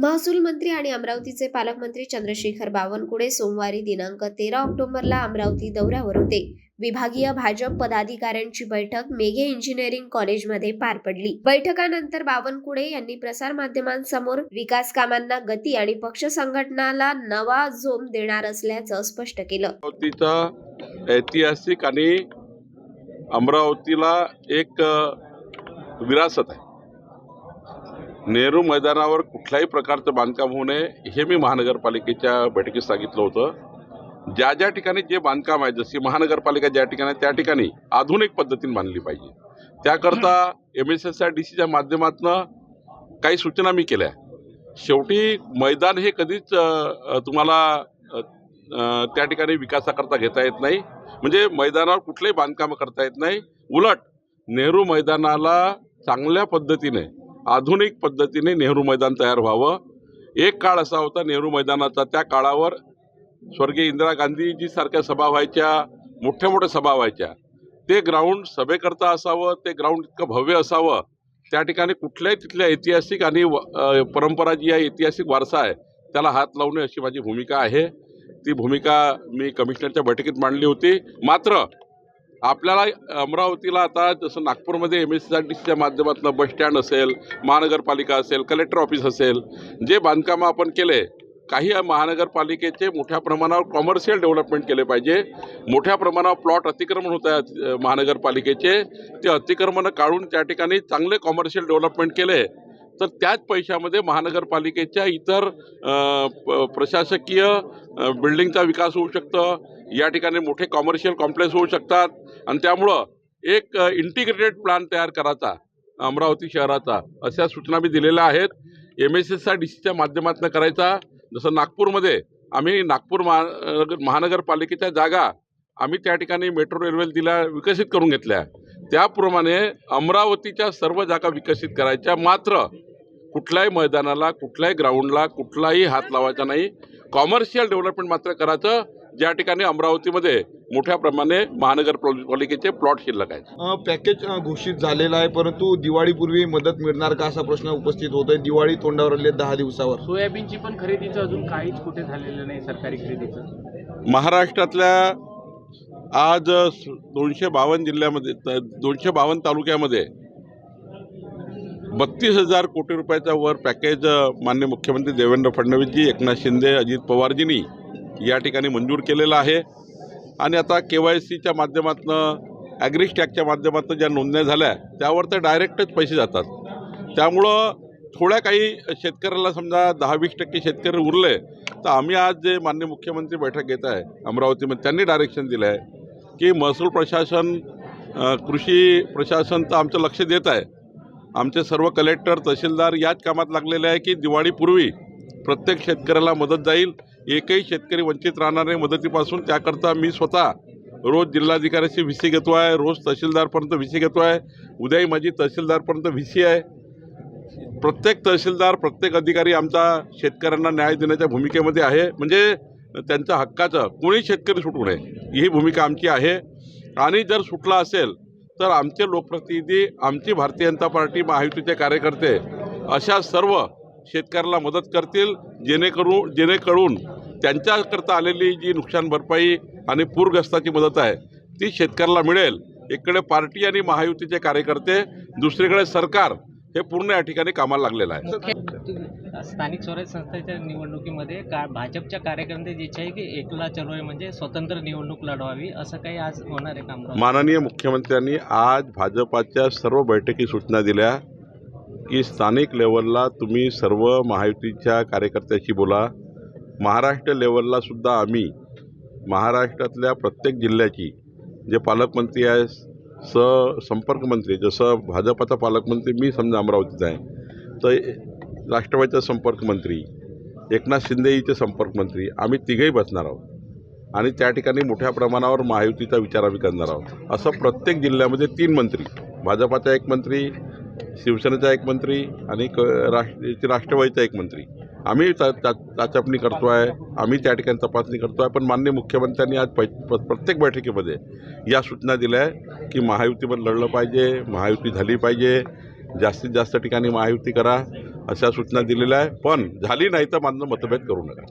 महसूल मंत्री आणि अमरावतीचे पालकमंत्री चंद्रशेखर बावनकुळे सोमवारी दिनांक तेरा ऑक्टोबरला अमरावती दौऱ्यावर होते. विभागीय भाजप पदाधिकाऱ्यांची बैठक मेघे इंजिनिअरिंग कॉलेजमध्ये पार पडली. बैठकानंतर बावनकुळे यांनी प्रसार माध्यमांसमोर विकास कामांना गती आणि पक्ष संघटनाला नवा जोम देणार असल्याचं स्पष्ट केलं. ऐतिहासिक आणि अमरावतीला एक विरासत आहे. नेहरू मैदानावर कुठल्याही प्रकारचं बांधकाम होऊ नये हे मी महानगरपालिकेच्या बैठकीत सांगितलं होतं. ज्या ज्या ठिकाणी जे बांधकाम आहे जशी महानगरपालिका ज्या ठिकाणी आहे, त्या ठिकाणी आधुनिक पद्धतीने बांधली पाहिजे. त्याकरता M S S R D सीच्या माध्यमातून काही सूचना मी केल्या. शेवटी मैदान हे कधीच तुम्हाला त्या ठिकाणी विकासाकरता घेता येत नाही. म्हणजे मैदानावर कुठलेही बांधकामं करता येत नाही. उलट नेहरू मैदानाला चांगल्या पद्धतीने आधुनिक पद्धतीने नेहरू मैदान तयार व्हावं. एक काळ असा होता नेहरू मैदानाचा. त्या काळावर स्वर्गीय इंदिरा गांधीजी सारख्या सभा व्हायच्या मोठ्या मोठ्या सभा व्हायच्या. ते ग्राउंड सभेकरता असावं ते ग्राउंड इतकं भव्य असावं. त्या ठिकाणी कुठल्याही तिथल्या ऐतिहासिक आणि व- परंपरा जी आहे ऐतिहासिक वारसा आहे त्याला हात लावणे अशी माझी भूमिका आहे. ती भूमिका मी कमिशनरच्या बैठकीत मांडली होती. मात्र आपल्याला अमरावतीला आता जसं नागपूरमध्ये एम एस आर टी सीच्या माध्यमातून बस स्टँड असेल महानगरपालिका असेल कलेक्टर ऑफिस असेल जे बांधकामं आपण केले काही महानगरपालिकेचे मोठ्या प्रमाणावर कॉमर्शियल डेव्हलपमेंट केले पाहिजे. मोठ्या प्रमाणावर प्लॉट अतिक्रमण होत आहेत महानगरपालिकेचे. ते अतिक्रमणं काढून त्या ठिकाणी चांगले कॉमर्शियल डेव्हलपमेंट केले. तर त्याच पैशामध्ये महानगरपालिकेच्या इतर प- प्रशासकीय बिल्डिंगचा विकास होऊ शकतं. या ठिकाणी मोठे कॉमर्शियल कॉम्प्लेक्स होऊ शकतात. आणि त्यामुळं एक इंटिग्रेटेड प्लॅन तयार करायचा अमरावती शहराचा. अशा सूचना मी दिलेल्या आहेत. M S S R D सीच्या माध्यमातून करायचा. जसं नागपूरमध्ये आम्ही नागपूर महानगर महानगरपालिकेच्या जागा आम्ही त्या ठिकाणी मेट्रो रेल्वे दिल्या विकसित करून घेतल्या. त्याप्रमाणे अमरावतीच्या सर्व जागा विकसित करायच्या मात्र कुठल्याही मैदानाला कुठल्याही ग्राउंडला कुठलाही हात लावायचा नाही. कॉमर्शियल डेव्हलपमेंट मात्र करायचं. ज्या ठिकाणी अमरावतीमध्ये मोठ्या प्रमाणे महानगरपालिकेचे प्लॉट शिल्लक आहेत. पॅकेज घोषित झालेलं आहे परंतु दिवाळीपूर्वी मदत मिळणार का असा प्रश्न उपस्थित होतोय. दिवाळी तोंडावर आली आहे दहा दिवसावर. सोयाबीनची पण खरेदीचं अजून काहीच कुठे झालेलं नाही सरकारी खरेदीचं. महाराष्ट्रातल्या आज दोनशे बावन्न जिल्ह्यामध्ये दोनशे बावन्न तालुक्यामध्ये बत्तीस हजार कोटी रुपयाचा वर पॅकेज मान्य मुख्यमंत्री देवेंद्र फडणवीसजी एकनाथ शिंदे अजित पवारजींनी या ठिकाणी मंजूर केलेलं आहे. आणि आता के वाय सीच्या माध्यमातून ॲग्रिस्टॅकच्या माध्यमातून ज्या नोंदण्या झाल्या त्यावर तर डायरेक्टच पैसे जातात. त्यामुळं थोड्या काही शेतकऱ्याला समजा दहा वीस टक्के शेतकरी उरले तर आम्ही आज जे मान्य मुख्यमंत्री बैठक घेत आहे अमरावतीमध्ये त्यांनी डायरेक्शन दिलं आहे की महसूल प्रशासन कृषी प्रशासन तर आमचं लक्ष देत आहे आमचे सर्व कलेक्टर तहसीलदार याच कामात लागलेले आहे की दिवाळीपूर्वी प्रत्येक शेतकऱ्याला मदत जाईल. एकही शेतकरी वंचित राहणार नाही मदतीपासून. त्याकरता मी स्वतः रोज जिल्हाधिकाऱ्याची व्ही सी घेतो आहे. रोज तहसीलदारपर्यंत व्ही सी घेतो आहे. उद्याही माझी तहसीलदारपर्यंत व्ही सी आहे. प्रत्येक तहसीलदार प्रत्येक अधिकारी आमचा शेतकऱ्यांना न्याय देण्याच्या भूमिकेमध्ये आहे. म्हणजे त्यांच्या हक्काचं. कोणी शेतकरी सुटू नये. ही भूमिका आमची आहे. आणि जर सुटला असेल तर आमचे लोकप्रतिनिधी आमची भारतीय जनता पार्टी महायुतीचे कार्यकर्ते अशा सर्व शेतकऱ्याला मदत करतील जेणेकरून जेणेकरून त्यांच्याकरता आलेली जी नुकसान भरपाई आणि पूरग्रस्ताची मदत आहे ती शेतकऱ्याला मिळेल. इकडे पार्टी आणि महायुतीचे कार्यकर्ते दुसरीकडे सरकार हे पूर्ण या ठिकाणी कामाला लागलेलं आहे. स्थानिक स्वराज्य संस्थेच्या निवडणुकीमध्ये का भाजपच्या कार्यकर्त्यांची इच्छा आहे की एकला आहे म्हणजे स्वतंत्र निवडणूक लढवावी असं काही आज होणार आहे काम माननीय मुख्यमंत्र्यांनी आज भाजपाच्या सर्व बैठकी सूचना दिल्या की स्थानिक लेवलला तुम्ही सर्व महायुतीच्या कार्यकर्त्याशी बोला. महाराष्ट्र लेवलला सुद्धा आम्ही महाराष्ट्रातल्या प्रत्येक जिल्ह्याची जे पालकमंत्री आहे स संपर्कमंत्री जसं भाजपाचा पालकमंत्री मी समजा अमरावतीचा आहे तर राष्ट्रवादीचा संपर्कमंत्री एकनाथ शिंदेचे संपर्कमंत्री आम्ही तिघेही बसणार आहोत. आणि त्या ठिकाणी मोठ्या प्रमाणावर महायुतीचा विचार आम्ही करणार आहोत. असं प्रत्येक जिल्ह्यामध्ये तीन मंत्री भाजपाचा एक मंत्री शिवसेनेचा एक मंत्री आणि क राष्ट्र राष्ट्रवादीचा एक मंत्री. आम्ही चा- चाचपणी करतो आहे आम्ही त्या ठिकाणी तपासणी करतो आहे पण माननीय मुख्यमंत्र्यांनी आज पै प्रत्येक बैठकीमध्ये या सूचना दिल्या आहे की महायुतीवर लढलं पाहिजे महायुती झाली पाहिजे जास्तीत जास्त ठिकाणी महायुती करा अशा सूचना दिलेल्या आहे पण झाली नाही तर माझं मतभेद करू नका.